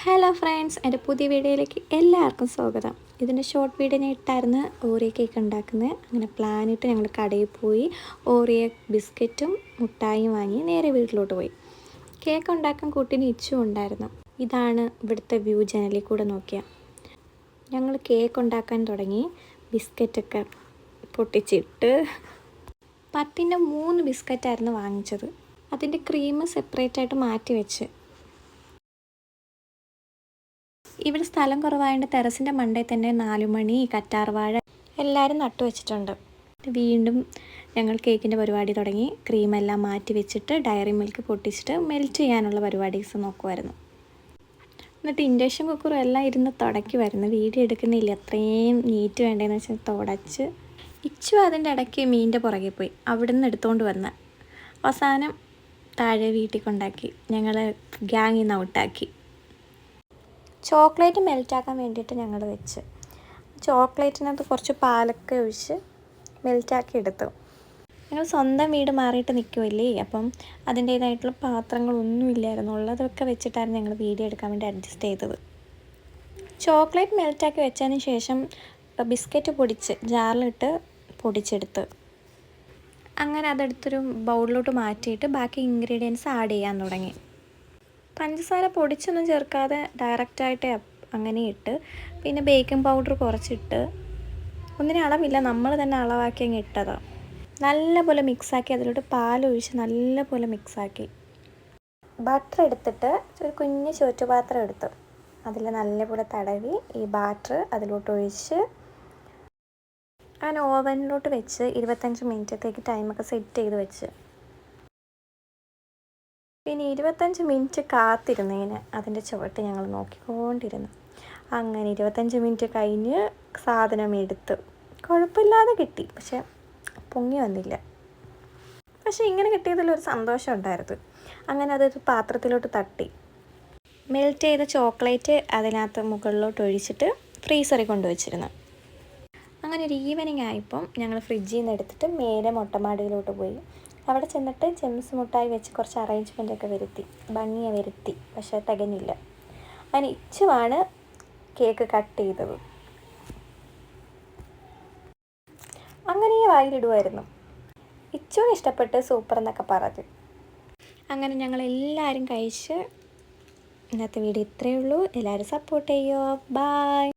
Hello friends എന്റെ പുതിയ വീഡിയോയിലേക്ക് എല്ലാവർക്കും സ്വാഗതം. ഇതിന്റെ ഷോർട്ട് വീഡിയോ ഞാൻ ഇട്ടായിരുന്നു ഓറിയ കേക്ക് ഉണ്ടാക്കുന്നത്. അങ്ങനെ പ്ലാനിട്ട് ഞങ്ങൾ കടയിൽ പോയി ഓറിയ ബിസ്ക്കറ്റും മുട്ടായും വാങ്ങി നേരെ വീട്ടിലോട്ട് പോയി. കേക്ക് ഉണ്ടാക്കാൻ കൂട്ടിന് ഇച്ചും ഉണ്ടായിരുന്നു. ഇതാണ് ഇവിടുത്തെ വ്യൂ ജനലിൽ കൂടെ നോക്കിയ. ഞങ്ങൾ കേക്ക് ഉണ്ടാക്കാൻ തുടങ്ങി. ബിസ്ക്കറ്റൊക്കെ പൊട്ടിച്ചിട്ട് പത്തിന്റെ മൂന്ന് ബിസ്ക്കറ്റായിരുന്നു വാങ്ങിച്ചത്. അതിന്റെ ക്രീം സെപ്പറേറ്റ് ആയിട്ട് മാറ്റി വെച്ച്. ഇവിടെ സ്ഥലം കുറവായതുകൊണ്ട് ടെറസിന്റെ മണ്ടയിൽ തന്നെ നാലുമണി കറ്റാർവാഴ എല്ലാവരും നട്ടു വെച്ചിട്ടുണ്ട്. വീണ്ടും ഞങ്ങൾ കേക്കിന്റെ പരിപാടി തുടങ്ങി. ക്രീമെല്ലാം മാറ്റി വെച്ചിട്ട് ഡയറി മിൽക്ക് പൊട്ടിച്ചിട്ട് മെൽറ്റ് ചെയ്യാനുള്ള പരിപാടീസ് നോക്കുമായിരുന്നു എന്നിട്ട് ഇൻഡക്ഷൻ കുക്കറും എല്ലാം ഇരുന്ന് തുടക്കി വരുന്നു. വീഡിയോ എടുക്കുന്നില്ല. അത്രയും നീറ്റ് വേണ്ടതെന്ന് വെച്ചാൽ തുടച്ച് ഇച്ചു അതിന്റെ ഇടയ്ക്ക് മീനിന്റെ പുറകെ പോയി. അവിടെ നിന്ന് എടുത്തുകൊണ്ട് വന്ന് അവസാനം താഴെ വീട്ടിൽ കൊണ്ടാക്കി. ഞങ്ങൾ ഗ്യാങ്ങിൽ നിന്ന് ഔട്ടാക്കി. ചോക്ലേറ്റ് മെൽറ്റാക്കാൻ വേണ്ടിയിട്ട് ഞങ്ങൾ വെച്ച്. ചോക്ലേറ്റിനകത്ത് കുറച്ച് പാലൊക്കെ ഒഴിച്ച് മെൽറ്റാക്കി എടുത്തു. ഞങ്ങൾ സ്വന്തം വീട് മാറിയിട്ട് നിൽക്കുമല്ലേ അപ്പം അതിന്റേതായിട്ടുള്ള പാത്രങ്ങളൊന്നും ഇല്ലായിരുന്നു. ഉള്ളതൊക്കെ വെച്ചിട്ടായിരുന്നു ഞങ്ങൾ വീഡിയോ എടുക്കാൻ വേണ്ടി അഡ്ജസ്റ്റ് ചെയ്തത്. ചോക്ലേറ്റ് മെൽറ്റാക്കി വെച്ചതിന് ശേഷം ബിസ്ക്കറ്റ് പൊടിച്ച് ജാറിലിട്ട് പൊടിച്ചെടുത്ത്. അങ്ങനെ അതെടുത്തൊരു ബൗളിലോട്ട് മാറ്റിയിട്ട് ബാക്കി ഇൻഗ്രീഡിയൻസ് ആഡ് ചെയ്യാൻ തുടങ്ങി. പഞ്ചസാര പൊടിച്ചൊന്നും ചേർക്കാതെ ഡയറക്റ്റായിട്ട് അങ്ങനെ ഇട്ട് പിന്നെ ബേക്കിംഗ് പൗഡർ കുറച്ചിട്ട് ഒന്നിനും അളവില്ല. നമ്മൾ തന്നെ അളവാക്കി അങ്ങ് ഇട്ടതാണ് നല്ലപോലെ മിക്സാക്കി അതിലോട്ട് പാലൊഴിച്ച് നല്ലപോലെ മിക്സാക്കി ബട്ടർ എടുത്തിട്ട് ഒരു കുഞ്ഞ് ചുറ്റുപാത്രം എടുത്തു. അതിൽ നല്ലപോലെ തടവി ഈ ബാറ്റർ അതിലോട്ട് ഒഴിച്ച് അങ്ങനെ ഓവനിലോട്ട് വെച്ച് ഇരുപത്തഞ്ച് മിനിറ്റത്തേക്ക് ടൈമൊക്കെ സെറ്റ് ചെയ്ത് വെച്ച്. പിന്നെ ഇരുപത്തഞ്ച് മിനിറ്റ് കാത്തിരുന്നതിന് അതിന്റെ ചുവട്ട് ഞങ്ങൾ നോക്കിക്കൊണ്ടിരുന്നു. അങ്ങനെ ഇരുപത്തഞ്ച് മിനിറ്റ് കഴിഞ്ഞ് സാധനം എടുത്ത് കുഴപ്പമില്ലാതെ കിട്ടി. പക്ഷെ പൊങ്ങി വന്നില്ല. പക്ഷെ ഇങ്ങനെ കിട്ടിയതിലൊരു സന്തോഷം ഉണ്ടായിരുന്നു. അങ്ങനെ അതൊരു പാത്രത്തിലോട്ട് തട്ടി. മെൽറ്റ് ചെയ്ത ചോക്ലേറ്റ് അതിനകത്ത് മുകളിലോട്ട് ഒഴിച്ചിട്ട് ഫ്രീസറിൽ കൊണ്ടുവച്ചിരുന്നു അങ്ങനെ ഒരു ഈവനിങ് ആയപ്പം ഞങ്ങൾ ഫ്രിഡ്ജിൽ നിന്ന് എടുത്തിട്ട് മേലെ മൊട്ടമാടിയിലോട്ട് പോയി. അവിടെ ചെന്നിട്ട് ജെംസ് മുട്ടായി വെച്ച് കുറച്ച് അറേഞ്ച്മെന്റ് ഒക്കെ വരുത്തി. ഭംഗിയെ വരുത്തി. പക്ഷേ തികഞ്ഞില്ല. അതിന് ഇച്ചുവാണ് കേക്ക് കട്ട് ചെയ്തത്. അങ്ങനെ വായിലിടുമായിരുന്നു ഇച്ചുവിന് ഇഷ്ടപ്പെട്ട് സൂപ്പർ എന്നൊക്കെ പറഞ്ഞു. അങ്ങനെ ഞങ്ങൾ എല്ലാവരും കഴിച്ച് ഇന്നത്തെ വീഡിയോ ഇത്രയേ ഉള്ളൂ. എല്ലാവരും സപ്പോർട്ട് ചെയ്യുമോ ബായ്